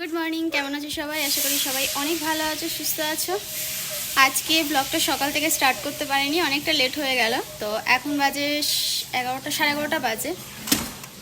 Good morning কেমন আছো সবাই? আশা করি সবাই অনেক ভালো আছো, সুস্থ আছো। আজকে ব্লগটা সকাল থেকে স্টার্ট করতে পারিনি, অনেকটা লেট হয়ে গেল। তো এখন বাজে এগারোটা, সাড়ে এগারোটা বাজে।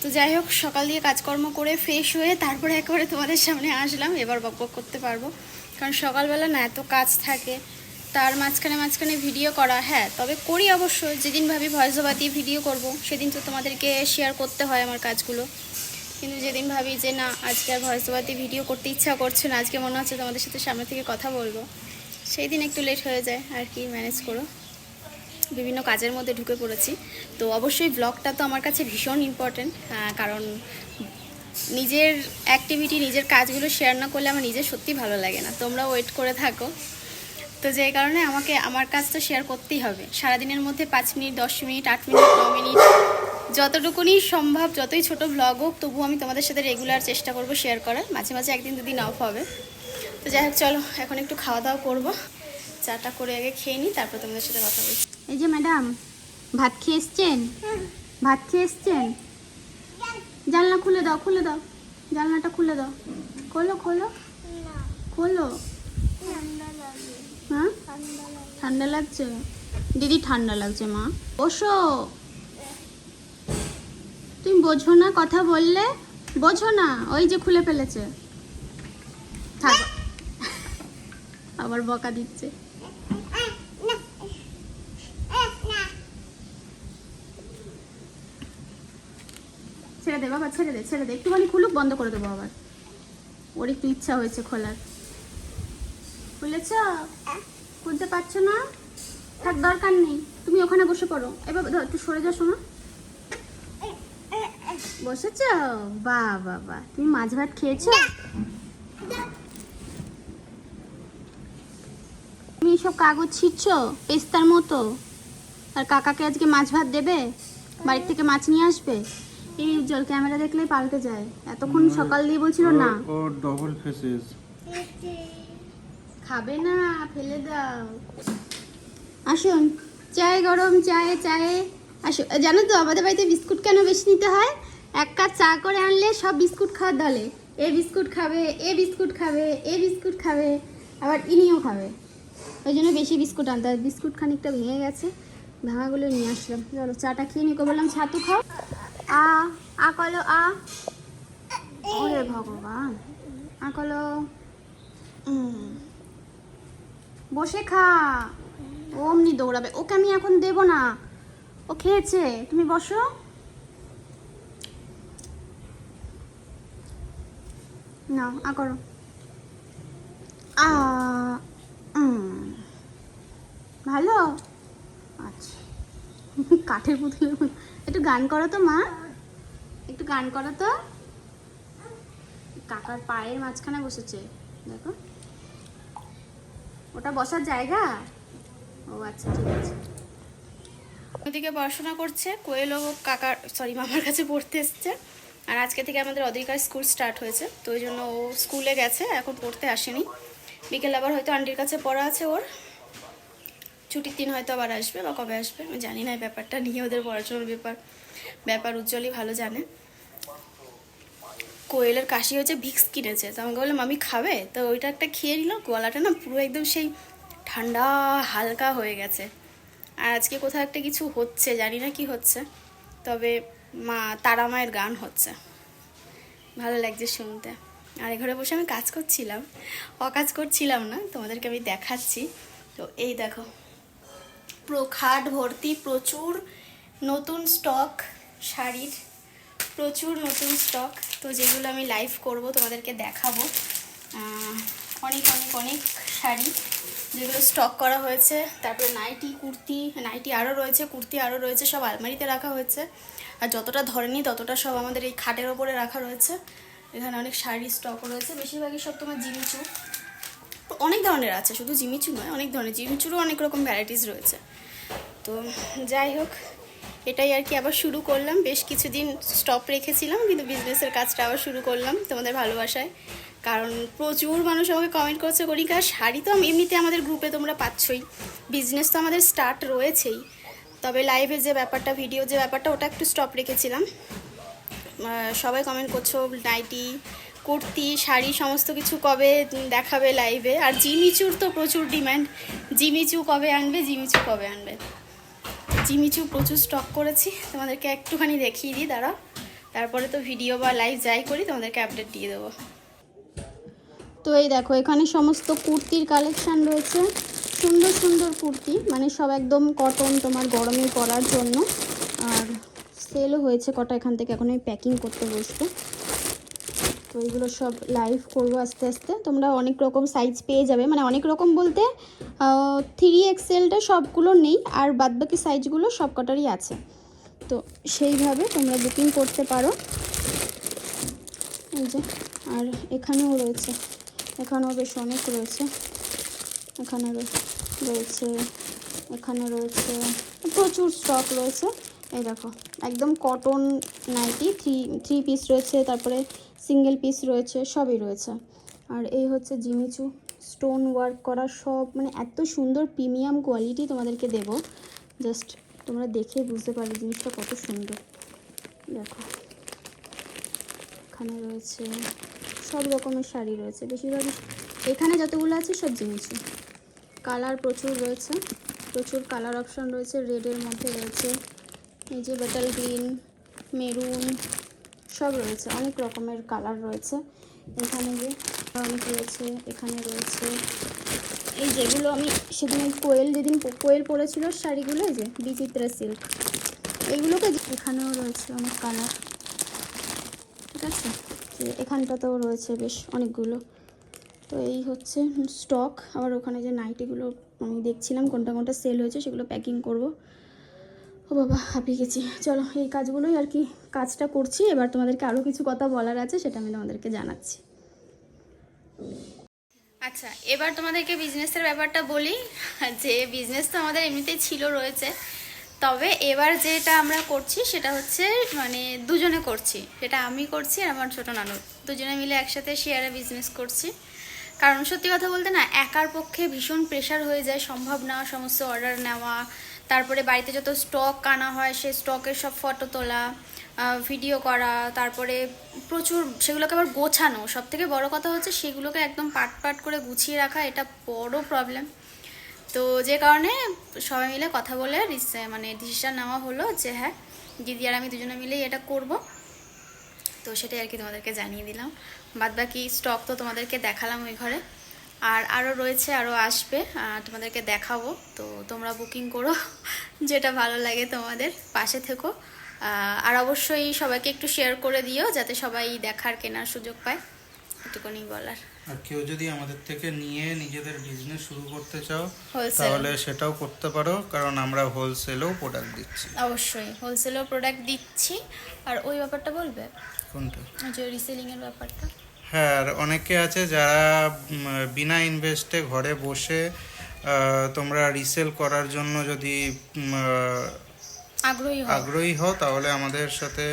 তো যাই হোক, সকাল দিয়ে কাজকর্ম করে ফ্রেশ হয়ে তারপরে একেবারে তোমাদের সামনে আসলাম। এবার বক বক করতে পারব। কারণ সকালবেলা না এত কাজ থাকে, তার মাঝখানে মাঝখানে ভিডিও করা হ্যাঁ তবে করি অবশ্য। যেদিন ভাবি ভয়েস ওভার দিয়ে ভিডিও করব, সেদিন তো তোমাদেরকে শেয়ার করতে হয় আমার কাজগুলো। কিন্তু যেদিন ভাবি যে না, আজকে আর ভয়েস ওভার দিয়ে ভিডিও করতে ইচ্ছা করছে না, আজকে মনে হচ্ছে তোমাদের সাথে সামনে থেকে কথা বলব। সেই দিন একটু লেট হয়ে যায় আর কি ম্যানেজ করো। বিভিন্ন কাজের মধ্যে ঢুকে পড়েছি। তো অবশ্যই ব্লগটা তো আমার কাছে ভীষণ ইম্পর্টেন্ট কারণ নিজের অ্যাক্টিভিটি নিজের কাজগুলো শেয়ার না করলে আমার নিজের সত্যি ভালো লাগে না। তোমরা ওয়েট করে থাকো। তো যেই কারণে আমাকে, আমার কাজ তো শেয়ার করতেই হবে। সারাদিনের মধ্যে পাঁচ মিনিট, দশ মিনিট, আট মিনিট, ন মিনিট যতটুকুনি সম্ভব, যতই ছোট ব্লগ হোক তবুও আমি তোমাদের সাথে রেগুলার চেষ্টা করব শেয়ার করার। মাঝে মাঝে একদিন দুদিন অফ হবে। তো যাই হোক, চলো, এখন একটু খাওয়া দাওয়া করব। চাটা করে আগে খেয়ে নিই, তারপর তোমাদের সাথে কথা বলছি। এই যে ম্যাডাম ভাত খেয়ে এসছেন? ভাত খেয়ে এসছেন? জানলা খুলে দাও খুলে দাও। জানলাটা খুলে দাও। খোলো খোলো। খোলো। হ্যাঁ? ঠান্ডা লাগছে। দিদি, ঠান্ডা লাগছে, মা। ওসো তুমি বোঝো না কথা বললে? বোঝো না, ওই যে খুলে ফেলেছে। থাক। আবার বকা দিচ্ছে। ছেড়ে দে বাবা, ছেড়ে দে ছেড়ে দে। একটুখানি খুলুক, বন্ধ করে দেবো আবার। ওর একটু ইচ্ছা হয়েছে খোলার। খুলেছ? খুলতে পারছ না? থাক, দরকার নেই। তুমি ওখানে বসে পড়ো। এবার একটু সরে যাও, শোনো। বসেছ? বা বাবা তুমি মাছ ভাত খেয়েছো? তুমি সব কাগজ ছিটছো? পেস্তার মতো? আর কাকাকে আজকে মাছ ভাত দেবে? বাড়ির থেকে মাছ নিয়ে আসবে? এই উজ্জ্বল ক্যামেরা দেখলেই পাল্টে যায়। এতক্ষণ সকাল দিয়ে বলছিল না। ও ডবল ফেসেস খাবে না ফেলে দাও। আসুন। চায়ে গরম চায়ে চায়ে। আসো। জানো তো আমাদের বাড়িতে বিস্কুট কেন বেশি নিতে হয়? এক কাপ চা করে আনলে সব বিস্কুট খাওয়ার দলে। এ বিস্কুট খাবে, এ বিস্কুট খাবে, এ বিস্কুট খাবে, আবার ইনিও খাবে। ওই জন্য বেশি বিস্কুট আনতে হয়। বিস্কুট খানিকটা ভেঙে গেছে ভাঙাগুলো নিয়ে আসলাম। চলো, চাটা খেয়ে নিকো, বললাম ছাতু খাও। আ আ কলো, আ। ওরে ভগবান, আ কলো। বসে খা। ও অমনি দৌড়াবে। ওকে আমি এখন দেব না। ও খেয়েছে। তুমি বসো। না, আ করো। আ। ভালো? আচ্ছা। কাঠের পুতুলের। একটু গান করো তো, মা। একটু গান করো তো। কাকার পায়ের মাঝখানে বসেছে, দেখো। ওটা বসার জায়গা? ও আচ্ছা ঠিক আছে। ওদিকে পড়াশোনা করছে, কোয়েল ও কাকার সরি মামার কাছে পড়তে এসছে। আর আজকে থেকে আমাদের অধিকার স্কুল স্টার্ট হয়েছে, তো ওই জন্য ও স্কুলে গেছে, এখন পড়তে আসেনি। বিকেল আবার হয়তো আন্টির কাছে পড়া আছে ওর। ছুটির দিন হয়তো আবার আসবে বা কবে আসবে, আমি জানি না এই ব্যাপারটা নিয়ে ওদের পড়াশোনার ব্যাপার ব্যাপার উজ্জ্বলই ভালো জানে। কোয়েলের কাশি হয়েছে, ভিক্স কিনেছে, তো আমাকে বললাম আমি খাবে? তো ওইটা একটা খেয়ে নিল, গলাটা না পুরো একদম সেই ঠান্ডা, হালকা হয়ে গেছে। আর আজকে কোথাও একটা কিছু হচ্ছে, জানি না কি হচ্ছে। তবে মা তারা মায়ের গান হচ্ছে। ভালো লাগছে শুনতে। আর ঘরে বসে আমি কাজ করছিলাম। অকাজ করছিলাম না, তোমাদেরকে আমি দেখাচ্ছি। তো এই দেখো পুরো খাট ভর্তি প্রচুর নতুন স্টক শাড়ির, প্রচুর নতুন স্টক তো যেগুলো আমি লাইভ করব, তোমাদেরকে দেখাবো। অনেক অনেক অনেক শাড়ি যেগুলো স্টক করা হয়েছে। তারপরে নাইটি, কুর্তি, নাইটি আরও রয়েছে, কুর্তি আরও রয়েছে, সব আলমারিতে রাখা হয়েছে। আর যতটা ধরেনি, ততটা সব আমাদের এই খাটের ওপরে রাখা রয়েছে। এখানে অনেক শাড়ি স্টক রয়েছে। বেশিরভাগই সব তোমার জিমিচু। অনেক ধরনের আছে, শুধু জিমিচু নয়, অনেক ধরনের। জিমিচুরও অনেক রকম ভ্যারাইটিস রয়েছে। তো যাই হোক, এটাই আর কি আবার শুরু করলাম। বেশ কিছুদিন স্টপ রেখেছিলাম, কিন্তু বিজনেসের কাজটা আবার শুরু করলাম তোমাদের ভালোবাসায়। কারণ প্রচুর মানুষ আমাকে কমেন্ট করছে করিকা শাড়ি তো এমনিতে আমাদের গ্রুপে তোমরা পাচ্ছই। বিজনেস তো আমাদের স্টার্ট রয়েছেই। তবে লাইভে যে ব্যাপারটা ভিডিও যে ব্যাপারটা, ওটা একটু স্টপ রেখেছিলাম। সবাই কমেন্ট করছ নাইটি কুর্তি, শাড়ি, সমস্ত কিছু কবে দেখাবে লাইভে আর জিমিচুর তো প্রচুর ডিমান্ড জিমিচু কবে আনবে, জিমিচু কবে আনবে? জিমিচু প্রচুর স্টক করেছি। তোমাদেরকে একটুখানি দেখিয়ে দিই দাঁড়া তারপরে তো ভিডিও বা লাইভ যাই করি, তোমাদেরকে আপডেট দিয়ে দেবো। তো এই দেখো, এখানে সমস্ত কুর্তির কালেকশান রয়েছে। সুন্দর সুন্দর কুর্তি মানে সব একদম কটন তোমার গরমে পরার জন্য। আর সেলও হয়েছে কটা এখান থেকে, এখন আমি প্যাকিং করতে বসবো। তো এইগুলো সব লাইভ করব আস্তে আস্তে। তোমরা অনেক রকম সাইজ পেয়ে যাবে। মানে অনেক রকম বলতে থ্রি এক্সেলটা সবগুলো নেই, আর বাদবাকি সাইজগুলো সব কটারই আছে। তো সেইভাবে তোমরা বুকিং করতে পারো। এই যে, আর এখানেও রয়েছে, এখানেও বেশ অনেক রয়েছে। এখানে রয়ে- রয়েছে, এখানে রয়েছে, প্রচুর স্টক রয়েছে। এই দেখো, একদম cotton nighty three three piece রয়েছে, তারপরে সিঙ্গেল পিস রয়েছে, সবই রয়েছে। আর এই হচ্ছে জিমিচু স্টোন ওয়ার্ক করা সব মানে এত সুন্দর প্রিমিয়াম কোয়ালিটি তোমাদেরকে দেব। জাস্ট তোমরা দেখে বুঝতে পারবে জিনিসটা কত সুন্দর। দেখো, এখানে রয়েছে, সব রকমের শাড়ি রয়েছে। বেশিরভাগ, এখানে যতগুলো আছে সব জিনিসই কালার প্রচুর রয়েছে, প্রচুর কালার অপশন রয়েছে রেডের মধ্যে রয়েছে, এই যে বেটাল গ্রিন, মেরুন, সব রয়েছে, অনেক রকমের কালার রয়েছে, এখানে যে অনেক রয়েছে, এখানে রয়েছে, এই যেগুলো আমি সেদিন কোয়েল যেদিন কোয়েল পরেছিল শাড়িগুলো, এই যে বিচিত্রা সিল্ক, এইগুলোকে এখানেও রয়েছে অনেক কালার, ঠিক আছে? এখানটাতেও রয়েছে বেশ অনেকগুলো। তো এই হচ্ছে স্টক আবার ওখানে যে নাইটিগুলো আমি দেখছিলাম, কোনটা কোনটা সেল হয়েছে, সেগুলো প্যাকিং করব। ও বাবা, হাঁপিয়ে গেছি। চলো, এই কাজগুলোই আর কি কাজটা করছি। এবার তোমাদেরকে আরও কিছু কথা বলার আছে, সেটা আমি তোমাদেরকে জানাচ্ছি। আচ্ছা এবার তোমাদেরকে বিজনেসের ব্যাপারটা বলি। যে বিজনেস তো আমাদের এমনিতেই ছিল, রয়েছে। তবে এবার যেটা আমরা করছি, সেটা হচ্ছে মানে দুজনে করছি। সেটা আমি করছি আর আমার ছোটো নানু। দুজনে মিলে একসাথে শেয়ারে বিজনেস করছি। কারণ সত্যি কথা বলতে না, একার পক্ষে ভীষণ প্রেশার হয়ে যায় সম্ভব না, সমস্ত অর্ডার নেওয়া, তারপরে বাড়িতে যত স্টক আনা হয়, সেই স্টকের সব ফটো তোলা ভিডিও করা, তারপরে প্রচুর, সেগুলোকে আবার গোছানো। সব থেকে বড় কথা হচ্ছে সেগুলোকে একদম পাট পাট করে গুছিয়ে রাখা, এটা বড় প্রবলেম তো যে কারণে সবাই মিলে কথা বলে মানে ডিসিশন নেওয়া হলো যে হ্যাঁ দিদি আর আমি দুজনে মিলেই এটা করব। তো সেটাই আর কি তোমাদেরকে জানিয়ে দিলাম। বাদ বাকি স্টক তো তোমাদেরকে দেখালাম ওই ঘরে। আর আরও রয়েছে আরও আসবে তোমাদেরকে দেখাবো। তো তোমরা বুকিং করো যেটা ভালো লাগে তোমাদের পাশে থেকো। আর অবশ্যই সবাইকে একটু শেয়ার করে দিও যাতে সবাই দেখার কেনার সুযোগ পায়। এটুকুনি বলার। আর কেউ যদি আমাদের থেকে নিয়ে নিজেদের বিজনেস শুরু করতে চাও। তাহলে সেটাও করতে পারো কারণ আমরা হোলসেলেও প্রোডাক্ট দিচ্ছি। অবশ্যই হোলসেলও প্রোডাক্ট দিচ্ছি। আর ওই ব্যাপারটা বলবে? কোনটা? যে রিসেলিংয়ের ব্যাপারটা। হ্যাঁ আর অনেকে আছে যারা বিনা ইনভেস্টে ঘরে বসে তোমরা রিসেল করার জন্য যদি আগ্রহী হও। আগ্রহী হও তাহলে আমাদের সাথে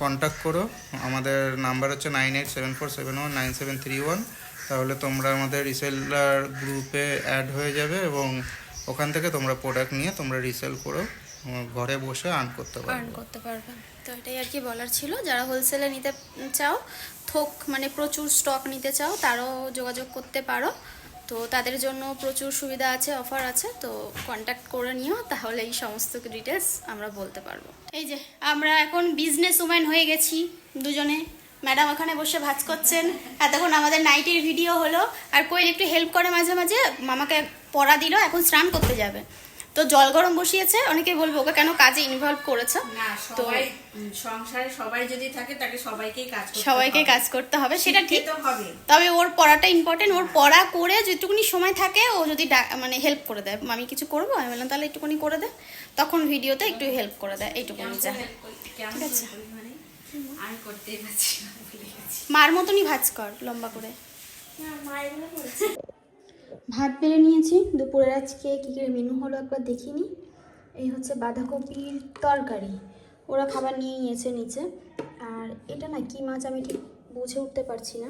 কন্ট্যাক্ট করো। আমাদের নাম্বার হচ্ছে nine eight seven four seven one nine seven three one তাহলে তোমরা আমাদের রিসেলার গ্রুপে অ্যাড হয়ে যাবে এবং ওখান থেকে তোমরা প্রোডাক্ট নিয়ে তোমরা রিসেল করো। ঘরে বসে আর্ন করতে পারবে। আর্ন করতে পারবে। তো এটাই আর কি বলার ছিল। যারা হোলসেলে নিতে চাও, থোক মানে প্রচুর স্টক নিতে চাও, তারও যোগাযোগ করতে পারো। তো তাদের জন্য প্রচুর সুবিধা আছে অফার আছে। তো কন্ট্যাক্ট করে নিও, তাহলে এই সমস্ত ডিটেলস আমরা বলতে পারব। এই যে, আমরা এখন বিজনেস উম্যান হয়ে গেছি দুজনে। ম্যাডাম ওখানে বসে ভাজ করছেন। এতক্ষণ আমাদের নাইটের ভিডিও হলো। আর কোয়েল একটু হেল্প করে মাঝে মাঝে। মামাকে পড়া দিল, এখন স্নান করতে যাবে। তো জল গরম বসিয়েছে অনেকে বলব ওকে কেন কাজে ইনভলভ করেছে? না সবাই সংসারে সবাই যদি থাকে তাকে সবাইকেই কাজ করতে সবাইকে। কাজ করতে হবে সেটা ঠিক। হবে। তবে ওর পড়াটা ইম্পর্টেন্ট ওর পড়া করে যেটুকুনি সময় থাকে ও যদি মানে হেল্প করে দেয়। আমি কিছু করব? আমি বললাম তাহলে একটুকুনি করে দে। তখন ভিডিওতে একটু হেল্প করে দেয় এইটুকুনি যা। ঠিক আছে। মানে? মার মতনই ভাজ কর লম্বা করে। না, মা এগুলো করেছে। ভাত বেড়ে নিয়েছি। দুপুরের আজকে কী কী মেনু হলো একবার দেখিনি। এই হচ্ছে বাঁধাকপির তরকারি। ওরা খাবার নিয়ে নিয়েছে নিচে। আর এটা না কি মাছ আমি ঠিক বুঝে উঠতে পারছি না।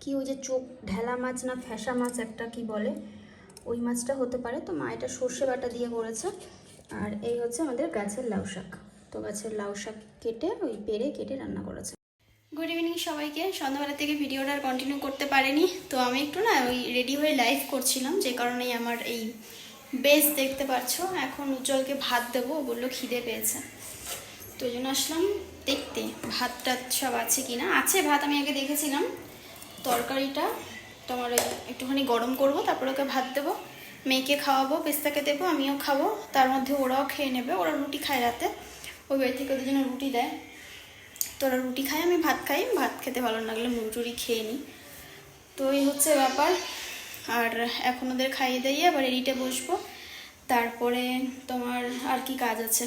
কি ওই যে চোখ ঢেলা মাছ না ফ্যাসা মাছ একটা কি বলে? ওই মাছটা হতে পারে। তো মা এটা সর্ষে বাটা দিয়ে করেছে। আর এই হচ্ছে আমাদের গাছের লাউ শাক। তো গাছের লাউ শাক কেটে ওই পেরে কেটে রান্না করেছে। গুড ইভিনিং সবাইকে। সন্ধ্যাবেলা থেকে ভিডিওটা আর কন্টিনিউ করতে পারিনি। তো আমি একটু না ওই রেডি হয়ে লাইভ করছিলাম, যে কারণেই আমার এই বেস দেখতে পাচ্ছো এখন উজ্জ্বলকে ভাত দেবো বলল খিদে পেয়েছে। তো ওই জন্য আসলাম দেখতে ভাত টাত সব আছে কি না আছে ভাত, আমি আগে দেখেছিলাম। তরকারিটা তোমার ওই একটুখানি গরম করব, তারপর ওকে ভাত দেবো। মেয়েকে খাওয়াবো, পেস্তাকে দেবো, আমিও খাব। তার মধ্যে ওরাও খেয়ে নেবে, ওরা রুটি খায় রাতে। ওই বাড়ি থেকে ওদের জন্য রুটি দেয়। তো ওরা রুটি খায়, আমি ভাত খাই। ভাত খেতে ভালো লাগলে মুড়ি খেয়ে নিই। তো এই হচ্ছে ব্যাপার। আর এখন ওদের খাইয়ে দাইয়ে আবার এডিটে বসবো। তারপরে তোমার আর কি কাজ আছে?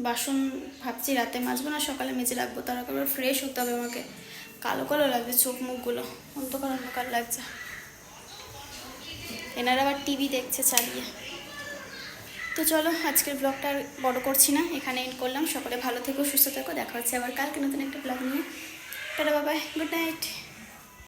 বাসন ভাবছি রাতে মাজবো না, সকালে মেজে রাখব। তার আগে ফ্রেশ হতে হবে আমাকে। কালো কালো লাগছে চোখ মুখগুলো। অন্ধকার অন্ধকার লাগছে। এনারা আবার টিভি দেখছে চালিয়ে। তো চলো, আজকের ব্লগটা আর বড় করছি না, এখানে এন্ড করলাম। সকলে ভালো থেকো, সুস্থ থেকো, দেখা হচ্ছে আবার কালকে নতুন একটা ব্লগ নিয়ে। টাটা বাবাই গুড নাইট